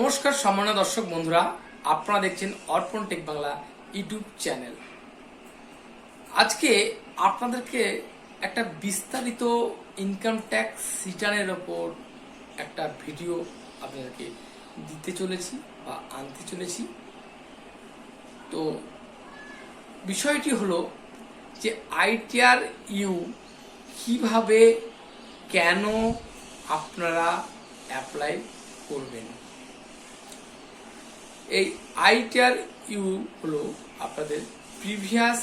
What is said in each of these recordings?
নমস্কার, সম্মান্য দর্শক বন্ধুরা, আপনারা দেখছেন অর্পণ টেক বাংলা ইউটিউব চ্যানেল। আজকে আপনাদেরকে একটা বিস্তারিত ইনকাম ট্যাক্স রিটার্নের ওপর একটা ভিডিও আপনাদেরকে দিতে চলেছি বা আনতে চলেছি। তো বিষয়টি হলো যে আইটিআর ইউ কীভাবে কেন আপনারা অ্যাপ্লাই করবেন? এই আইটিআর ইউ হলো আপনাদের প্রিভিয়াস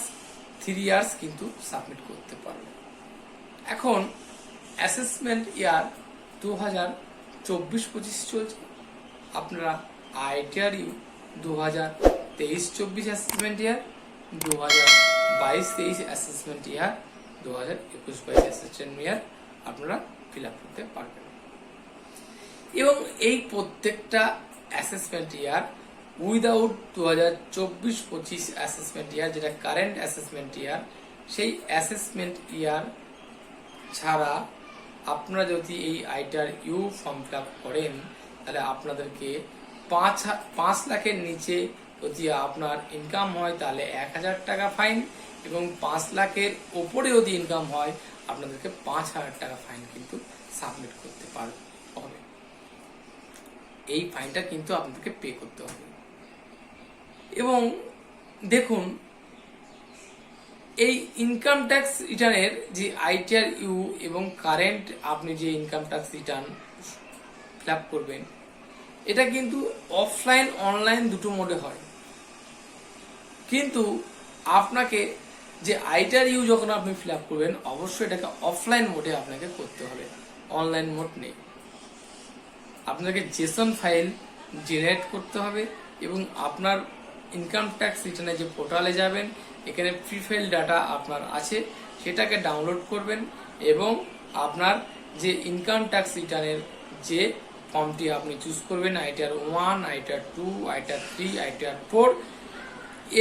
থ্রি ইয়ার্স কিন্তু সাবমিট করতে পারবেন এখন অ্যাসেসমেন্ট ইয়ার দু হাজার চব্বিশ পঁচিশ চলছে। আপনারা আইটিআর ইউ দু হাজার তেইশ চব্বিশ অ্যাসেসমেন্ট ইয়ার, দু হাজার বাইশ তেইশ অ্যাসেসমেন্ট ইয়ার, দু হাজার একুশ বাইশ অ্যাসেসমেন্ট ইয়ার আপনারা ফিল আপ করতে পারবেন। এবং এই প্রত্যেকটা অ্যাসেসমেন্ট ইয়ার উইদাউট দু হাজার চব্বিশ পঁচিশ অ্যাসেসমেন্ট ইয়ার যেটা কারেন্ট অ্যাসেসমেন্ট ইয়ার সেই অ্যাসেসমেন্ট ইয়ার ছাড়া আপনারা যদি এই আইটার ইউ ফর্ম ফিল করেন, তাহলে আপনাদেরকে পাঁচ পাঁচ লাখের নিচে যদি আপনার ইনকাম হয়, তাহলে এক হাজার টাকা ফাইন এবং পাঁচ লাখের ওপরে যদি ইনকাম হয়, আপনাদেরকে পাঁচ হাজার টাকা ফাইন কিন্তু সাবমিট করতে পার হবে। এই ফাইনটা কিন্তু আপনাদেরকে পে করতে হবে। এবং দেখুন, এই ইনকাম ট্যাক্স রিটার্নের যে আইটিআর ইউ এবং কারেন্ট আপনি যে ইনকাম ট্যাক্স রিটার্ন ফিল করবেন, এটা কিন্তু অফলাইন অনলাইন দুটো মোডে হয়। কিন্তু আপনাকে যে আইটার ইউ যখন আপনি ফিল করবেন, অবশ্যই এটাকে অফলাইন মোডে আপনাকে করতে হবে। অনলাইন মোড নেই। আপনাকে জেসন ফাইল জেনারেট করতে হবে এবং আপনার ইনকাম ট্যাক্স রিটার্নের যে পোর্টালে যাবেন, এখানে প্রিফেল ডাটা আপনার আছে, সেটাকে ডাউনলোড করবেন এবং আপনার যে ইনকাম ট্যাক্স রিটার্নের যে ফর্মটি আপনি চুজ করবেন ITR one ITR two ITR three ITR four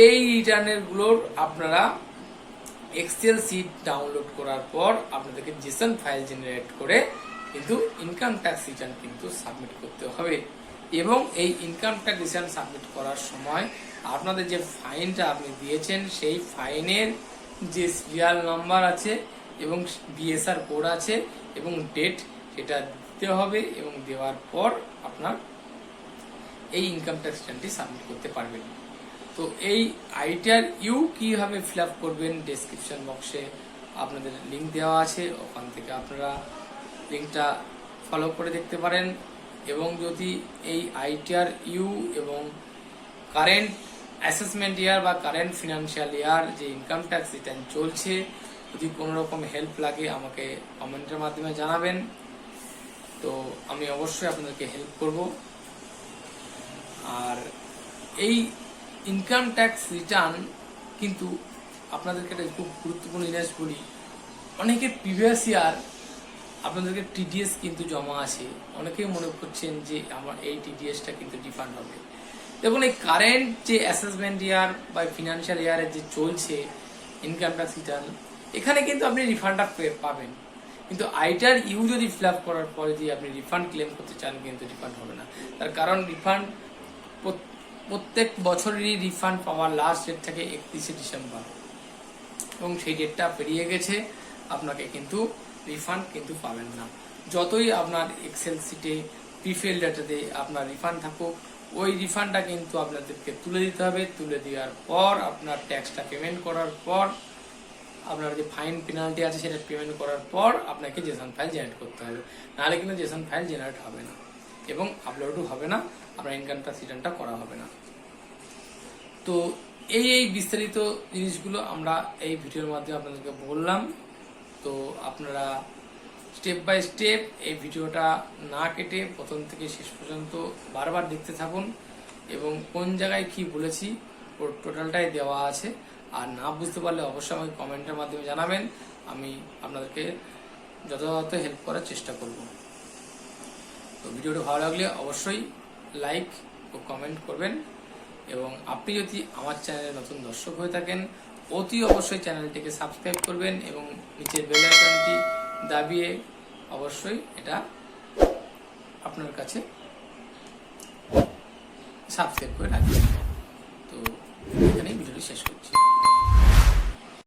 এই রিটার্নেরগুলোর আপনারা এক্সেল সিট ডাউনলোড করার পর আপনাদেরকে জেসন ফাইল জেনারেট করে কিন্তু ইনকাম ট্যাক্স রিটার্ন কিন্তু সাবমিট করতে হবে। এবং এই ইনকাম ট্যাক্স রিটার্ন সাবমিট করার সময় আপনাদের যে ফাইনটা আপনি দিয়েছেন, সেই ফাইনের যে সিরিয়াল নাম্বার আছে এবং বিএসআর কোড আছে এবং ডেট সেটা দিতে হবে এবং দেওয়ার পর আপনার এই ইনকাম ট্যাক্স রিটার্নটি সাবমিট করতে পারবেন। তো এই আইটিআর ইউ কীভাবে ফিল আপ করবেন ডেসক্রিপশন বক্সে আপনাদের লিঙ্ক দেওয়া আছে, ওখান থেকে আপনারা লিঙ্কটা ফলো করে দেখতে পারেন। এবং যদি এই আইটিআর ইউ এবং কারেন্ট অ্যাসেসমেন্ট ইয়ার বা কারেন্ট ফিনান্সিয়াল ইয়ার যে ইনকাম ট্যাক্স রিটার্ন চলছে, যদি কোনো রকম হেল্প লাগে আমাকে কমেন্টের মাধ্যমে জানাবেন। তো আমি অবশ্যই আপনাদেরকে হেল্প করব। আর এই ইনকাম ট্যাক্স রিটার্ন কিন্তু আপনাদেরকে একটা খুব গুরুত্বপূর্ণ জিনিস বলি। অনেকে প্রিভিয়াস ইয়ার আপনাদেরকে টিডিএস কিন্তু জমা আছে। অনেকেই মনে করছেন যে আমার এই টিডিএসটা কিন্তু রিফান্ড হবে। দেখুন, এই কারেন্ট যে অ্যাসেসমেন্ট ইয়ার বা ফিনান্সিয়াল ইয়ারে যে চলছে ইনকাম ট্যাক্স রিটার্ন এখানে কিন্তু আপনি রিফান্ডটা পাবেন। কিন্তু আইটার ইউ যদি ফিল আপ করার পরে যদি আপনি রিফান্ড ক্লেম করতে চান, কিন্তু রিফান্ড হবে না। তার কারণ রিফান্ড প্রত্যেক বছরেরই রিফান্ড পাওয়ার লাস্ট ডেট থাকে একত্রিশে ডিসেম্বর এবং সেই ডেটটা পেরিয়ে গেছে, আপনাকে কিন্তু রিফান্ড কিন্তু পাবেন না। যতই আপনার এক্সেল সিটে প্রিফেল ডাটাতে আপনার রিফান্ড থাকুক, ওই রিফান্ডটা কিন্তু আপনাদেরকে তুলে দিতে হবে। তুলে দেওয়ার পর আপনার ট্যাক্সটা পেমেন্ট করার পর, আপনার যে ফাইন পেনাল্টি আছে সেটা পেমেন্ট করার পর আপনাকে জেসন ফাইল জেনারেট করতে হবে। নাহলে কিন্তু জেসন ফাইল জেনারেট হবে না এবং আপলোডও হবে না, আপনার ইনকাম ট্যাক্স রিটার্নটা করা হবে না। তো এই এই বিস্তারিত জিনিসগুলো আমরা এই ভিডিওর মাধ্যমে আপনাদেরকে বললাম। তো আপনারা স্টেপ বাই স্টেপ এই ভিডিওটা না কেটে প্রথম থেকে শেষ পর্যন্ত বারবার দেখতে থাকুন এবং কোন জায়গায় কি বলেছি ওর টোটালটাই দেওয়া আছে। আর না বুঝতে পারলে অবশ্যই আমাকে কমেন্টের মাধ্যমে জানাবেন। আমি আপনাদেরকে যথাযথ হেল্প করার চেষ্টা করব। তো ভিডিওটা ভালো লাগলে অবশ্যই লাইক ও কমেন্ট করবেন। এবং আপনি যদি আমার চ্যানেলে নতুন দর্শক হয়ে থাকেন অতি অবশ্যই চ্যানেলটিকে সাবস্ক্রাইব করবেন এবং নিচের বেল আইকনটি দাবিয়ে অবশ্যই এটা আপনার কাছে সাবস্ক্রাইব করে রাখবেন। তো এখানেই ভিডিওটি শেষ করছি।